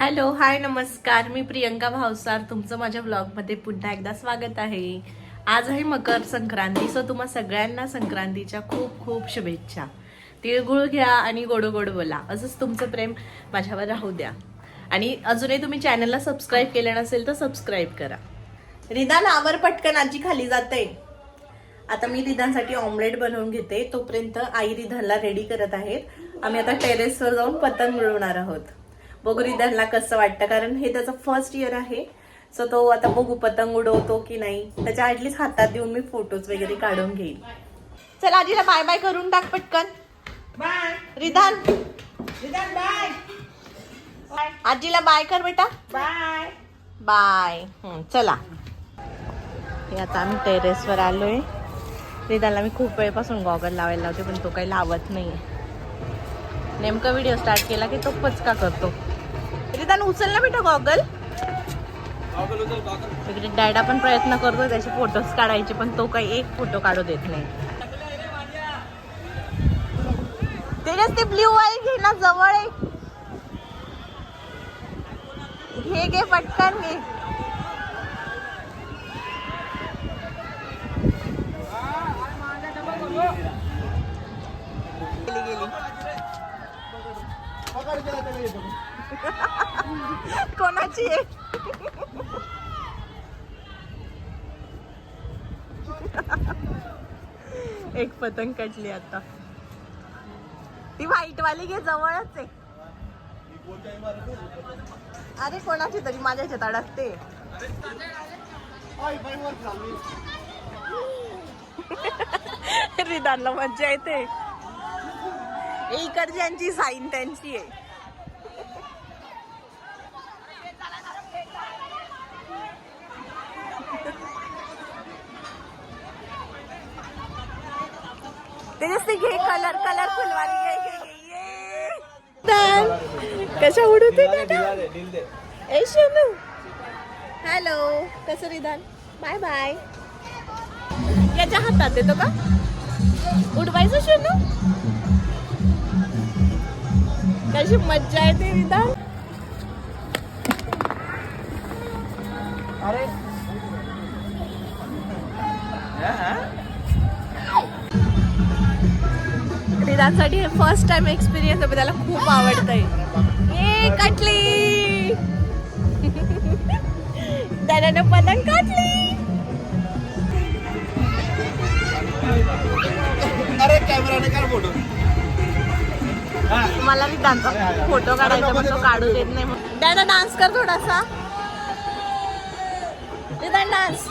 Hello hi नमस्कार. मी प्रियंका भावसार. तुमचं माझ्या ब्लॉगमध्ये पुन्हा एकदा स्वागत आहे. आज आहे मकर संक्रांती सो तुम्हा सगळ्यांना संक्रांतीच्या खूप खूप शुभेच्छा. तिळगुळ घ्या आणि गोड गोड बोला. असंच तुमचं प्रेम माझ्यावर राहू द्या. आणि अजूनही तुम्ही चॅनलला सबस्क्राईब केलं नसेल तर सबस्क्राईब करा. रिदान आवर पटकन आजी खाली जाते. आता मी रिधानसाठी ऑमलेट बनवून घेते. तोपर्यंत आई रिधानला रेडी करत आहेत. आम्ही आता टेरेसवर जाऊन पतंग मिळवणार आहोत. बघू रिधानला कसं वाटतं कारण हे त्याचं फर्स्ट इयर आहे. सो तो आता बघू पतंग उडवतो की नाही. त्याच्या ॲटलीस्ट हातात देऊन मी फोटोज वगैरे काढून घेईन. चल आजीला बाय बाय करून टाक पटकन. बाय रिधान विधान बाय आजीला बाय कर बेटा. बाय बाय चला. हे आता आम्ही टेरेसवर आलोय. रिदाला मी खूप वेळपासून गॉगल लावायला लावते पण तो काही लावत नाही नेमका व्हिडिओ स्टार्ट केला की तो पचका करतो. रिदान उचल ना बेटा गॉगल. इकडे डॅडा पण प्रयत्न करतो त्याचे फोटोज काढायचे पण तो काही एक फोटो काढू देत नाही. तेजस ते ब्ल्यू वाईल घे ना जवळ आहे घे घे पटकन घे. गेली गेली कोणाची आहे? एक पतंग कटली आता. ती व्हाईट वाली घे जवळच आहे. अरे कोणाची तरी? माझ्या शेतात अडकते रिदानला मज्जा येते. इकडच्यांची साईन त्यांची आहे. घे कलर कलर फुलवारी घे घे घे ये. रिदान, कशा उडवते ए शनू. हॅलो कसं रिदान बाय बाय याच्या हातात येतो का? उडवायचं शनू? कशी मज्जा येते रिदान अरे. रिदानसाठी हे फर्स्ट टाइम एक्सपिरियन्स आहे त्याला खूप आवडतंय. ये काटली! त्यानं पतंग काटली! अरे कॅमेराने काढ फोटो मला रिदानचा फोटो काढायचा पण तो काढू देत नाही. डॅडा डान्स कर थोडासा. रिदान डान्स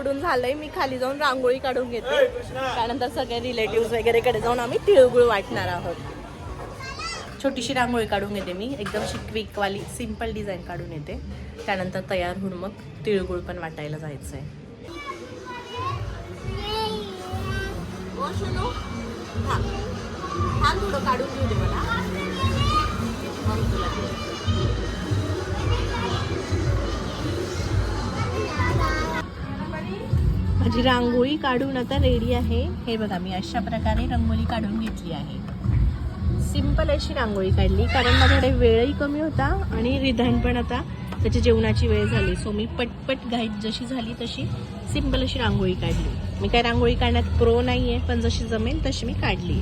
उडून झालंय मी खाली जाऊन रांगोळी काढून घेते. त्यानंतर सगळे रिलेटिव्ह वगैरे कडे जाऊन आम्ही तिळगुळ वाटणार आहोत. छोटीशी रांगोळी काढून घेते मी एकदम क्विक वाली सिंपल डिझाईन काढून येते. त्यानंतर तयार होऊन मग तिळगुळ पण वाटायला जायचं आहे काढून घेऊ दे मला. माझी रांगोळी काढून आता रेडी आहे. हे बघा मी अशा प्रकारे रांगोळी काढून घेतली आहे. सिंपल अशी रांगोळी काढली कारण माझ्याकडे वेळही कमी होता आणि रिधान पण आता त्याच्या जेवणाची वेळ झाली. सो मी पटपट घाईत जशी झाली तशी सिंपल अशी रांगोळी काढली. मी काय रांगोळी काढण्यात प्रो नाही आहे पण जशी जमेल तशी मी काढली.